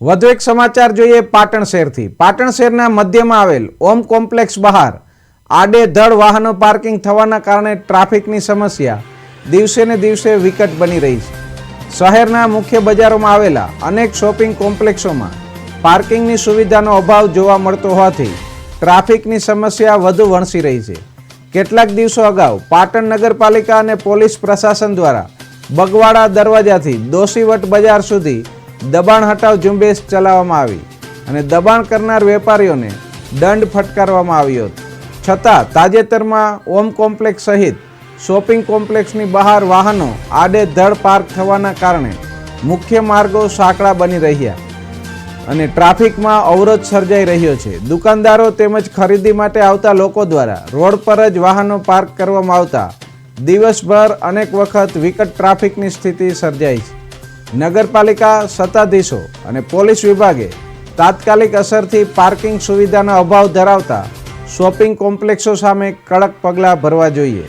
વધુ એક સમાચાર જોઈએ પાટણ શહેરથી પાટણ શહેરના મધ્યમાં આવેલ ઓમ કોમ્પ્લેક્સ બહાર આડેધડ વાહનો પાર્કિંગ થવાના કારણે ટ્રાફિકની સમસ્યા દિવસે ને દિવસે વિકટ બની રહી છે. શહેરના મુખ્ય બજારોમાં આવેલા અનેક શોપિંગ કોમ્પ્લેક્સોમાં પાર્કિંગની સુવિધાનો અભાવ જોવા મળતો હોવાથી ટ્રાફિકની સમસ્યા વધુ વણસી રહી છે. કેટલાક દિવસો અગાઉ પાટણ નગરપાલિકા અને પોલીસ પ્રશાસન દ્વારા બગવાડા દરવાજાથી દોશીવટ બજાર સુધી દબાણ હટાવ ઝુંબેશ ચલાવવામાં આવી અને દબાણ કરનાર વેપારીઓને દંડ ફટકારવામાં આવ્યો હતો. છતાં તાજેતરમાં ઓમ કોમ્પ્લેક્સ સહિત શોપિંગ કોમ્પ્લેક્સની બહાર વાહનો આડેધડ પાર્ક થવાના કારણે મુખ્ય માર્ગો સાંકડા બની રહ્યા અને ટ્રાફિકમાં અવરોધ સર્જાઈ રહ્યો છે. દુકાનદારો તેમજ ખરીદી માટે આવતા લોકો દ્વારા રોડ પર જ વાહનો પાર્ક કરવામાં આવતા દિવસભર અનેક વખત વિકટ ટ્રાફિકની સ્થિતિ સર્જાઈ છે. નગરપાલિકા સત્તાધીશો અને પોલીસ વિભાગે તાત્કાલિક અસરથી પાર્કિંગ સુવિધાનો અભાવ ધરાવતા શોપિંગ કોમ્પ્લેક્સો સામે કડક પગલાં ભરવા જોઈએ.